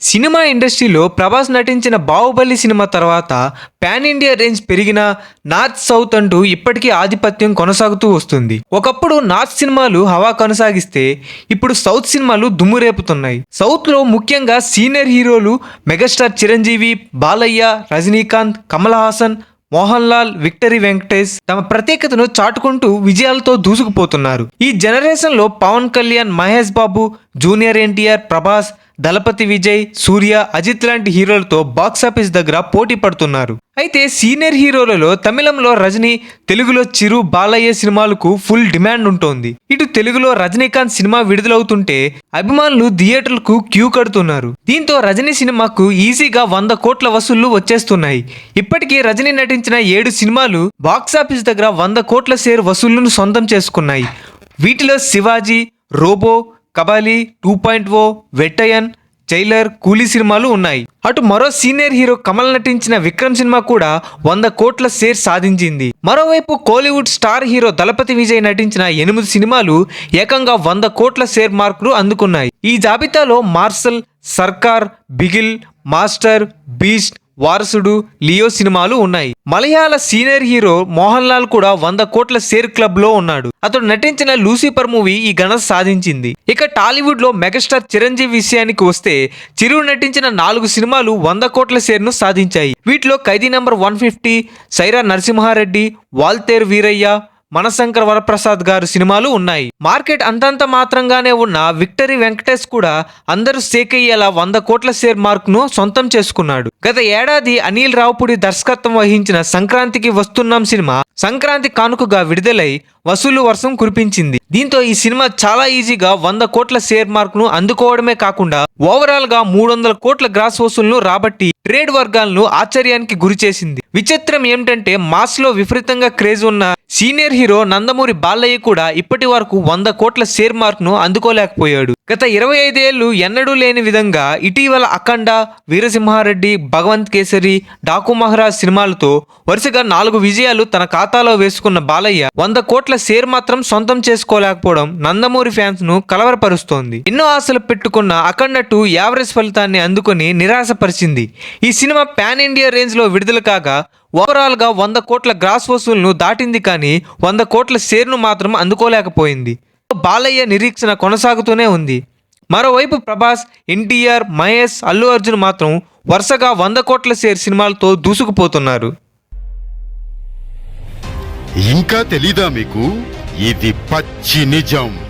Cinema ఇండస్ట్రీలో ప్రభాస్ నటించిన Baahubali cinema తర్వాత పాన్ ఇండియా రేంజ్ పెరిగిన నార్త్ సౌత్ అంటూ ఇప్పటికీ ఆధిపత్యం కొనసాగుతూ వస్తుంది. ఒకప్పుడు నార్త్ సినిమాలు హవా కొనసాగిస్తే ఇప్పుడు సౌత్ సినిమాలు దుమ్ము రేపుతున్నాయి సౌత్లో ముఖ్యంగా సీనియర్ హీరోలు మెగాస్టార్ చిరంజీవి బాలయ్య రజనీకాంత్ కమల్ హాసన్ మోహన్ లాల్ విక్టరీ వెంకటేష్ తమ ప్రత్యేకతను చాటుకుంటూ విజయాలతో దూసుకుపోతున్నారు. ఈ జనరేషన్లో పవన్ కళ్యాణ్ మహేష్ బాబు జూనియర్ ఎన్టీఆర్ ప్రభాస్ దళపతి విజయ్ సూర్య అజిత్ లాంటి హీరోలతో బాక్సాఫీస్ దగ్గర పోటీ పడుతున్నారు. అయితే సీనియర్ హీరోలలో తమిళంలో రజనీ తెలుగులో చిరు బాలయ్య సినిమాలకు ఫుల్ డిమాండ్ ఉంటోంది. ఇటు తెలుగులో రజనీకాంత్ సినిమా విడుదలవుతుంటే అభిమానులు థియేటర్లకు క్యూ కడుతున్నారు. దీంతో రజనీ సినిమాకు ఈజీగా వంద కోట్ల వసూళ్ళు వచ్చేస్తున్నాయి. ఇప్పటికీ రజనీ నటించిన ఏడు సినిమాలు బాక్సాఫీస్ దగ్గర వంద కోట్ల షేర్ వసూళ్ళను సొంతం చేసుకున్నాయి. వీటిలో Sivaji Robo Kabali two point O Vettaiyan Jailer Coolie సినిమాలు ఉన్నాయి. అటు మరో సీనియర్ హీరో కమల్ నటించిన విక్రమ్ సినిమా కూడా వంద కోట్ల షేర్ సాధించింది. మరోవైపు కోలీవుడ్ స్టార్ హీరో దళపతి విజయ్ నటించిన ఎనిమిది సినిమాలు ఏకంగా వంద కోట్ల షేర్ మార్కులు అందుకున్నాయి. ఈ జాబితాలో Mersal Sarkar Bigil Master Beast Varasudu Leo సినిమాలు ఉన్నాయి. మలయాళ సీనియర్ హీరో మోహన్ లాల్ కూడా వంద కోట్ల షేర్ క్లబ్లో ఉన్నాడు. అతడు నటించిన లూసిఫర్ మూవీ ఈ ఘనత సాధించింది. ఇక టాలీవుడ్లో మెగాస్టార్ చిరంజీవి విషయానికి వస్తే చిరు నటించిన నాలుగు సినిమాలు వంద కోట్ల షేర్ను సాధించాయి. వీటిలో Khaidi number one fifty Sye Raa Narasimha Reddy Waltair Veerayya Mana Shankar Varaprasad Garu సినిమాలు ఉన్నాయి. మార్కెట్ అంతంత మాత్రంగానే ఉన్న విక్టరీ వెంకటేష్ కూడా అందరూ సేకయ్యేలా అయ్యేలా వంద కోట్ల షేర్ మార్క్ను సొంతం చేసుకున్నాడు. గత ఏడాది అనిల్ రావుపూడి దర్శకత్వం వహించిన సంక్రాంతికి వస్తున్నాం సినిమా సంక్రాంతి కానుకగా విడుదలై వసూలు వర్షం కురిపించింది. దీంతో ఈ సినిమా చాలా ఈజీగా వంద కోట్ల షేర్ మార్క్ను అందుకోవడమే కాకుండా ఓవరాల్గా మూడు వందల కోట్ల గ్రాస్ వసూలను రాబట్టి ట్రేడ్ వర్గాలను ఆశ్చర్యానికి గురి చేసింది. విచిత్రం ఏమిటంటే మాస్లో విపరీతంగా క్రేజ్ ఉన్న సీనియర్ హీరో నందమూరి బాలయ్య కూడా ఇప్పటి వరకు వంద కోట్ల షేర్ మార్క్ను అందుకోలేకపోయాడు. గత ఇరవై ఐదేళ్ళు ఎన్నడూ లేని విధంగా ఇటీవల అఖండ వీరసింహారెడ్డి భగవంత్ కేసరి డాకు మహారాజ్ సినిమాలతో వరుసగా నాలుగు విజయాలు తన ఖాతాలో వేసుకున్న బాలయ్య వంద కోట్ల షేర్ మాత్రం సొంతం చేసుకో చేసుకోలేకపోవడం నందమూరి ఫ్యాన్స్ను కలవరపరుస్తోంది. ఎన్నో ఆశలు పెట్టుకున్న అఖండ టూ యావరేజ్ ఫలితాన్ని అందుకుని నిరాశపరిచింది. ఈ సినిమా పాన్ ఇండియా రేంజ్లో విడుదల కాగా ఓవరాల్గా వంద కోట్ల గ్రాస్ వసూలను దాటింది కానీ వంద కోట్ల షేర్ను మాత్రం అందుకోలేకపోయింది. బాలయ్య నిరీక్షణ కొనసాగుతూనే ఉంది. మరోవైపు ప్రభాస్ ఎన్టీఆర్ మహేష్ అల్లు అర్జున్ మాత్రం వరుసగా వంద కోట్ల షేర్ సినిమాలతో దూసుకుపోతున్నారు. ఇంకా తెలీదా మీకు? ఇది పచ్చి నిజం.